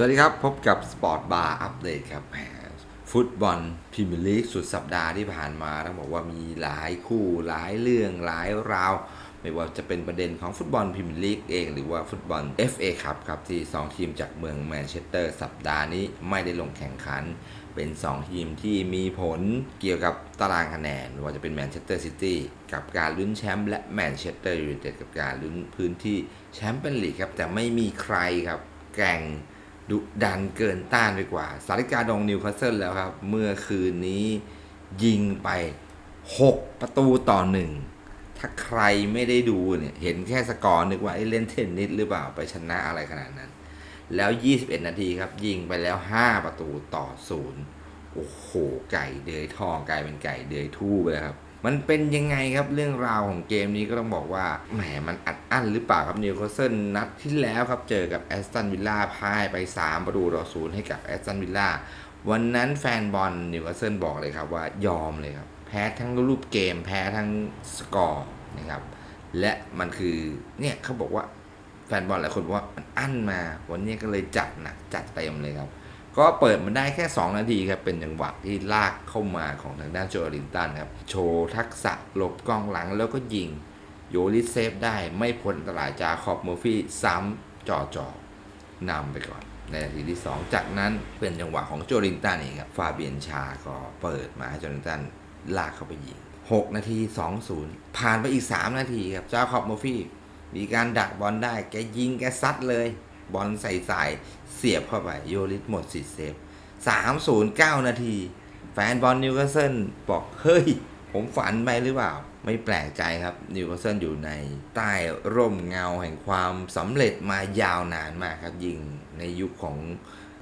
สวัสดีครับ พบกับสปอร์ตบาร์อัปเดตครับฟุตบอลพรีเมียร์ลีกสุดสัปดาห์ที่ผ่านมาต้องบอกว่ามีหลายคู่หลายเรื่องหลายราว ไม่ว่าจะเป็นประเด็นของฟุตบอลพรีเมียร์ลีกเองหรือว่าฟุตบอล FA ครับครับที่ 2 ทีมจากเมืองแมนเชสเตอร์สัปดาห์นี้ไม่ได้ลงแข่งขัน เป็น 2 ทีมที่มีผลเกี่ยวกับตารางคะแนนไม่ว่าจะเป็นแมนเชสเตอร์ซิตี้กับการลุ้นแชมป์และแมนเชสเตอร์ยูไนเต็ดกับการลุ้นพื้นที่แชมป์เปี้ยนลีกครับแต่ไม่มีใครครับแก่ง ดุดันเกินต้านไปกว่า สาริกาดองนิวคาสเซิลแล้วครับ เมื่อคืนนี้ยิงไป 6 ประตูต่อหนึ่งถ้าใครไม่ได้ดูเนี่ย เห็นแค่สกอร์นึกว่าไอ้เล่นเทนนิสหรือเปล่าไปชนะอะไรขนาดนั้น แล้ว 21 นาทีครับ ยิงไปแล้ว 5 ประตูต่อศูนย์โอ้โห ไก่เดือยทองกลายเป็นไก่เดือยทู่ไปเลยครับ มันเป็นยังไงครับเรื่องราวของเกมนี้ก็ต้องบอกว่าแหมมันอัดอั้นหรือเปล่าครับนิวคาสเซิลนัดที่แล้วครับเจอกับแอสตันวิลล่าพ่ายไป 3 ประตูต่อศูนย์ให้กับแอสตันวิลล่าวันนั้นแฟนบอลนิวคาสเซิลบอกเลยครับว่ายอมเลยครับ แพ้ทั้งรูปเกมแพ้ทั้งสกอร์นะครับและมันคือเนี่ยเขาบอกว่าแฟนบอลหลายคนบอกว่ามันอั้นมา วันนี้ก็เลยจัดหนักจัดเต็มเลยครับ ก็เปิดมันได้แค่ 2 นาทีครับ เป็นจังหวะที่ลากเข้ามาของทางด้านโจลินตันครับ โชว์ทักษะหลบกองหลังแล้วก็ยิง โยลิเซฟได้ไม่พ้นตรายจากขอบเมอร์ฟี่ซ้ำจ่อจ่อนำไปก่อน ในนาทีที่ 2 จากนั้นเป็นจังหวะของโจลินตันเองครับฟาเบียนชาก็เปิดมาให้โจลินตันลากเข้าไปยิง 6 นาที 2-0 ผ่านไปอีก 3 นาทีครับเจ้าขอบเมอร์ฟี่มีการดักบอลได้แกยิงแกซัดเลย บอลใส่สายเสียบเข้าไปโยลิสหมดสิทธิ์เซฟ3-0-9 นาที แฟนบอลนิวคาสเซิลบอก เฮ้ย ผมฝันไปหรือเปล่า ไม่แปลกใจครับ นิวคาสเซิลอยู่ในใต้ร่มเงาแห่งความสำเร็จมายาวนานมากครับ ยิงในยุคของ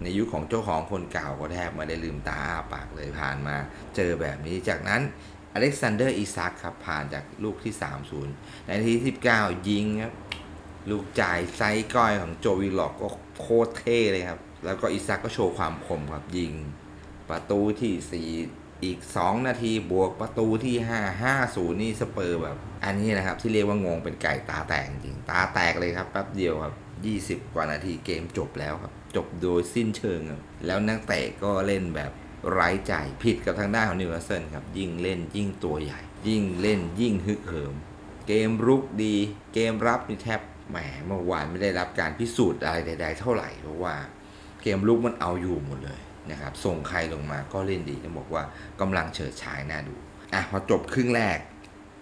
ในยุคของเจ้าของคนเก่าก็แทบไม่ได้ลืมตาปากเลยผ่านมาเจอแบบนี้จากนั้นอเล็กซานเดอร์อิซักครับผ่านจากลูกที่ 3-0 ในนาทีที่ 19 ยิงครับ ลูกจ่ายไซส์ก้อยของโจวิลล็อกก็โคตรเท่เลยครับ แล้วก็อิซักก็โชว์ความคมครับยิง ประตูที่ 4 อีก 2 นาทีบวกประตูที่ 5 5 0 นี่สเปอร์แบบ อันนี้นะครับที่เรียกว่างงเป็นไก่ตาแตกจริงตาแตกเลยครับแป๊บเดียวครับ 20 กว่านาทีเกมจบแล้วครับ จบโดยสิ้นเชิงครับแล้วนักเตะก็เล่นแบบไร้ใจผิดกับทางด้านของนิวคาสเซิลครับยิ่งเล่นยิ่งตัวใหญ่ ยิ่งเล่นยิ่งฮึกเหิม เกมรุกดี เกมรับนี่แทบ แหมเมื่อวานไม่ได้รับการพิสูจน์อะไรใด ๆ เท่าไหร่เพราะว่าเกมลุกมันเอาอยู่หมดเลยนะครับ ส่งใครลงมาก็เล่นดีต้องบอกว่ากำลังเฉิดฉายน่าดูอะพอจบครึ่งแรก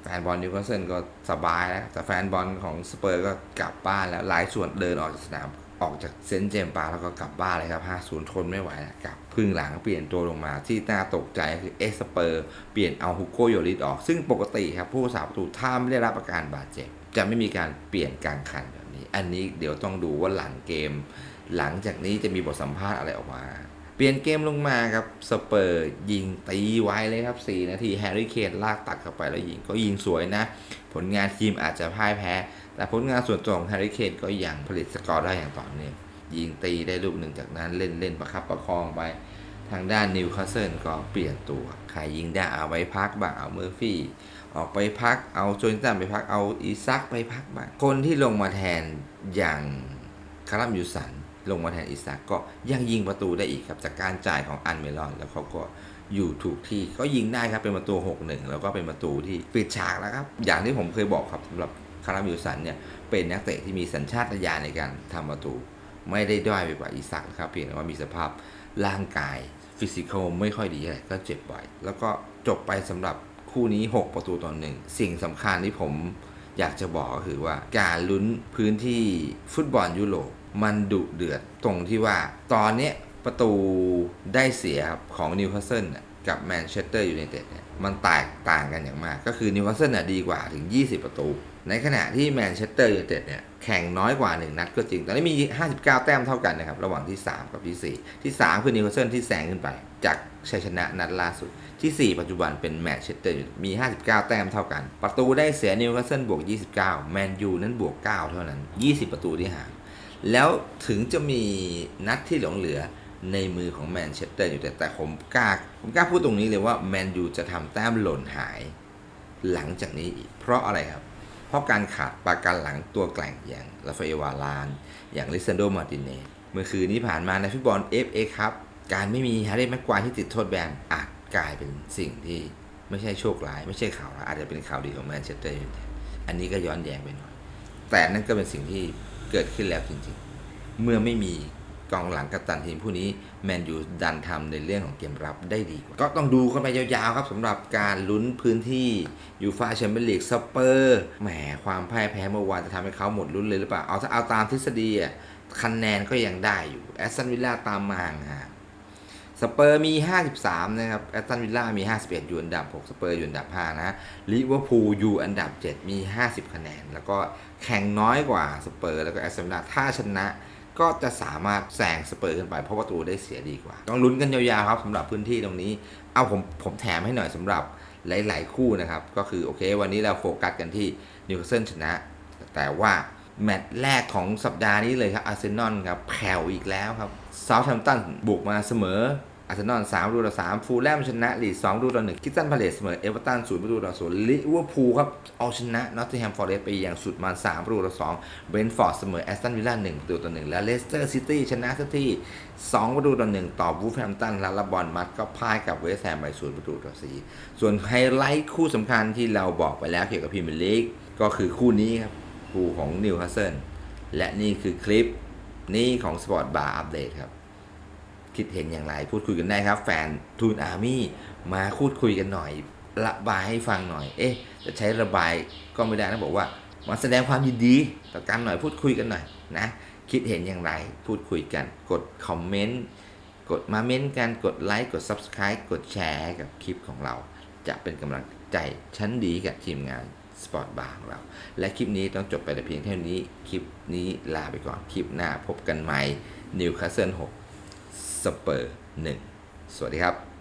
แฟนบอลนิวคาสเซิลก็สบายแล้วแต่แฟนบอลของสเปอร์ก็กลับบ้านแล้วหลายส่วนเดินออกจากสนาม ออกจากเซนเจมปาแล้วก็กลับบ้านเลยครับ 5-0 ทนไม่ไหวแล้วกลับครึ่งหลังเปลี่ยนตัวลงมาที่น่าตกใจคือเอสเปอร์เปลี่ยนเอาฮุกโกโยริสออก ซึ่งปกติครับ ผู้สาประตูถ้าไม่ได้รับอาการบาดเจ็บ จะไม่มีการเปลี่ยนกลางคันแบบนี้ อันนี้เดี๋ยวต้องดูว่าหลังเกม หลังจากนี้จะมีบทสัมภาษณ์อะไรออกมา เปลี่ยนเกมลงมาครับสเปอร์ยิงตีไว้เลยครับ 4 นาทีแฮร์รี่เคนลากตัดเข้าไปแล้วยิงก็ยิงสวยนะ ผลงานทีมอาจจะพ่ายแพ้ แต่ผลงานส่วนตัวของแฮร์รี่เคนก็ยังผลิตสกอร์ได้อย่างต่อเนื่องยิงตีได้ลูกหนึ่งจากนั้นเล่นเล่นประคับประคองไป ทางด้านนิวคาสเซิลก็เปลี่ยนตัวใครยิงได้เอาไว้พักบ้างเอาเมอร์ฟี่ ออกไปพักเอาโจนตันไปพักเอาอีซักไปพักบ้างคนที่ลงมาแทนอย่างคารัมยูสันลงมาแทนอิซักก็ยังยิงประตูได้อีกครับจากการจ่ายของอันเมลอน แล้วเขาก็อยู่ถูกที่ก็ยิงได้ครับเป็นประตู 6-1 แล้วก็เป็นประตูที่ปิดฉากแล้วครับ อย่างที่ผมเคยบอกครับสำหรับ คารามิลสันเนี่ยเป็นนักเตะที่มีสัญชาตญาณในการทำประตู ไม่ได้ด้อยไปกว่าอิซักนะครับเพียงแต่ว่ามีสภาพร่างกายฟิสิกอลไม่ค่อยดีอะไรก็เจ็บบ่อย แล้วก็จบไปสำหรับคู่นี้ 6 ประตูต่อหนึ่งสิ่งสำคัญที่ผมอยากจะบอกก็คือว่าการลุ้นพื้นที่ฟุตบอลยุโรปมันดุเดือดตรงที่ว่าตอนนี้ประตูได้เสียของนิวคาสเซิลกับแมนเชสเตอร์ยูไนเต็ดเนี่ยมันแตกต่างกันอย่างมาก ก็คือนิวคาสเซิลน่ะดีกว่าถึง 20 ประตู ในขณะที่แมนเชสเตอร์ยูไนเต็ดเนี่ยแข่งน้อยกว่า 1 นัดก็จริง ตอนนี้มี 59 แต้มเท่ากันนะครับ ระหว่างที่ 3 กับที่ 4 ที่ 3 คือนิวคาสเซิลที่แซงขึ้นไป จากชัยชนะนัดล่าสุด ที่ 4 ปัจจุบันเป็นแมนเชสเตอร์มี 59 แต้มเท่ากัน ประตูได้เสียนิวคาสเซิลบวก 29 แมนยูนั้นบวก 9 เท่านั้น 20 ประตูที่ห่างแล้วถึงจะมีนัดที่หลงเหลือในมือของแมนเชสเตอร์อยู่แต่แต่ผมกล้าผมกล้าพูดตรงนี้เลยว่าแมนยูจะทำแต้มหล่นหาย หลังจากนี้อีกเพราะอะไรครับ เพราะการขาดประกันหลังตัวแกล่งอย่างราฟาเอวาลาน อย่างลิซันโดมาร์ตินเนเมื่อคืนนี้ผ่านมาในฟุตบอล FA ครับ การไม่มีฮาร์เรย์แม็กควายที่ติดโทษแบนอาจกลายเป็นสิ่งที่ไม่ใช่โชคร้าย ไม่ใช่ข่าวร้ายอาจจะเป็นข่าวดีของแมนเชสเตอร์ยูไนเต็ดอันนี้ก็ย้อนแย้งไปหน่อย แต่นั่นก็เป็นสิ่งที่เกิดขึ้นแล้วจริงๆ เมื่อไม่มี กองหลังกัปตันทีมผู้นี้แมนยูดันทำในเรื่องของเกมรับได้ดีกว่าก็ต้องดูกันไปยาวๆครับสำหรับการลุ้นพื้นที่ยูฟาแชมเปี้ยนลีกสเปอร์แหมความพ่ายแพ้เมื่อวานจะทำให้เขาหมดลุ้นเลยหรือเปล่า เอาถ้าเอาตามทฤษฎีอะคะแนนก็ยังได้อยู่แอสตันวิลล่าตามมาห่างสเปอร์มี 53 นะครับ แอตตันวิลล่ามี 51 อยู่อันดับ 6 สเปอร์อยู่อันดับ 5 นะลิเวอร์พูลอยู่อันดับ 7 มี 50 คะแนน แล้วก็แข่งน้อยกว่าสเปอร์ แล้วก็แอสตันวิลล่า ถ้าชนะ ก็จะสามารถแซงสเปอร์ขึ้นไปเพราะประตูได้เสียดีกว่า ต้องลุ้นกันยาวๆครับสำหรับพื้นที่ตรงนี้ เอาผมผมแถมให้หน่อยสำหรับหลาย ๆ คู่นะครับ ก็คือโอเค วันนี้เราโฟกัสกันที่นิวคาสเซิลชนะ แต่ว่าแมตช์แรกของสัปดาห์นี้เลยครับอาร์เซนอลครับแผ่วอีกแล้วครับเซาท์แฮมป์ตันบุกมาเสมอ อาร์เซนอลสามประตูต่อสามฟูลแลมชนะลีดสองประตูต่อหนึ่งคิสตันพาเลสเสมอเอเวอร์ตันศูนย์ประตูต่อศูนย์ลิเวอร์พูลครับเอาชนะนอตติงแฮมฟอร์เรสต์ไปอย่างสุดมันสามประตูต่อสองเบรนท์ฟอร์ดเสมอแอสตันวิลล่าหนึ่งประตูต่อหนึ่งและเลสเตอร์ซิตี้ชนะซิตี้สองประตูต่อหนึ่งต่อวูฟแฮมตันและละบอลมัดก็พ่ายกับเวสต์แฮมไปศูนย์ประตูต่อสี่ส่วนไฮไลท์คู่สำคัญที่เราบอกไปแล้วเกี่ยวกับพรีเมียร์ลีกก็คือคู่นี้ครับคู่ของนิวคาสเซิลและนี่คือคลิปนี้ของสปอร์ตบาร์อัปเดตครับ คิดเห็นอย่างไร พูดคุยกันได้ครับ แฟนทูนอาร์มี่มาพูดคุยกันหน่อย ระบายให้ฟังหน่อย เอ๊ะ จะใช้ระบายก็ไม่ได้นะบอกว่ามาแสดงความยินดีต่อกันหน่อยพูดคุยกันหน่อยนะคิดเห็นอย่างไร พูดคุยกัน กดคอมเมนต์กดมาเม้นต์กันกดไลค์กด Subscribe กดแชร์กับคลิปของเรา จะเป็นกำลังใจชั้นดีกับทีมงานสปอร์ตบาร์ของเรา และคลิปนี้ต้องจบไปแต่เพียงเท่านี้ คลิปนี้ลาไปก่อน คลิปหน้าพบกันใหม่นิวคาสเซิล6 สเปอร์ 1 สวัสดีครับ